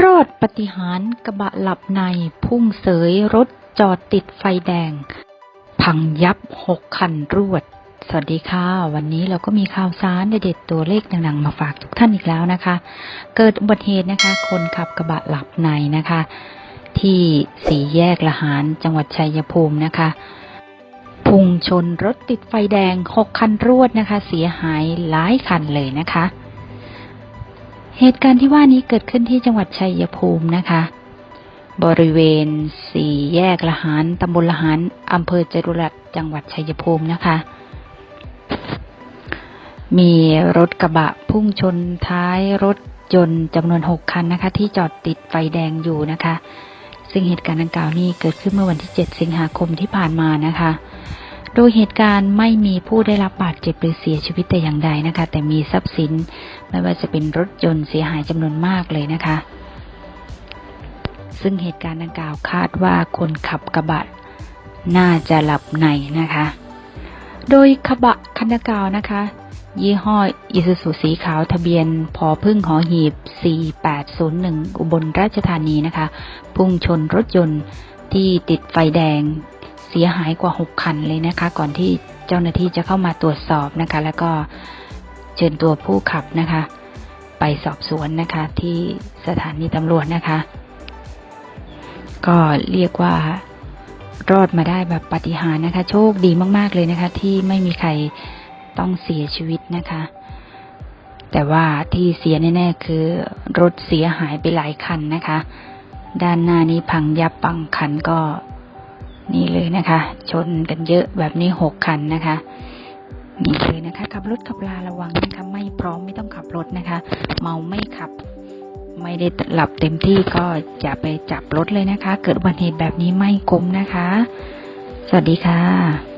รอดปฏิหารกระบะหลับในพุ่งเสยรถจอดติดไฟแดง พังยับหกคันรวด สวัสดีค่ะ วันนี้เราก็มีข่าวสารเด็ดๆตัวเลขดังๆ มาฝากทุกท่านอีกแล้วนะคะ เกิดอุบัติเหตุนะคะ คนขับกระบะหลับในนะคะ ที่สี่แยกละหารจังหวัดชัยภูมินะคะพุ่งชนรถติดไฟแดงหกคันรวดนะคะ เสียหายหลายคันเลยนะคะ เหตุการณ์ที่ว่านี้เกิดขึ้นที่จังหวัดชัยภูมินะคะ บริเวณสี่แยกละหารตำบลละหารอำเภอจตุรัสจังหวัดชัยภูมินะคะ มีรถกระบะพุ่งชนท้ายรถยนต์จำนวน 6 คันนะคะ ที่จอดติดไฟแดงอยู่นะคะ ซึ่งเหตุการณ์ดังกล่าวนี้เกิดขึ้นเมื่อวันที่ 7 สิงหาคมที่ผ่านมานะคะ โดยเหตุการณ์ไม่มีผู้ได้รับบาดเจ็บหรือเสียชีวิตแต่อย่างใดนะคะ แต่มีทรัพย์สิน ไม่ว่าจะเป็นรถยนต์เสียหายจำนวนมากเลยนะคะ ซึ่งเหตุการณ์ดังกล่าวคาดว่าคนขับกระบะน่าจะหลับในนะคะ โดยกระบะคันดังกล่าวนะคะ ยี่ห้ออิซูซูสีขาวทะเบียนพอพึ่งหอหีบ 4801 อุบลราชธานีนะคะ พุ่งชนรถยนต์ที่ติดไฟแดง เสียหายกว่า 6 คันเลยนะคะ ก่อนที่เจ้าหน้าที่จะเข้ามาตรวจสอบนะคะ แล้วก็เชิญตัวผู้ขับนะคะ ไปสอบสวนนะคะที่สถานีตำรวจนะคะ ก็เรียกว่ารอดมาได้แบบปาฏิหาริย์นะคะ โชคดีมาก ๆ เลยนะคะ ที่ไม่มีใครต้องเสียชีวิตนะคะ แต่ว่าที่เสียแน่ๆคือ รถเสียหายไปหลายคันนะคะ ด้านหน้านี้พังยับปังคันก็ นี่เลยนะคะ ชนกันเยอะแบบนี้หกคันนะคะนี่เลยนะคะขับรถขับลาระวังนะคะไม่พร้อมไม่ต้องขับรถนะคะ เมาไม่ขับ ไม่ได้หลับเต็มที่ก็อย่าไปจับรถเลยนะคะ เกิดอุบัติเหตุแบบนี้ไม่คุ้มนะคะ สวัสดีค่ะ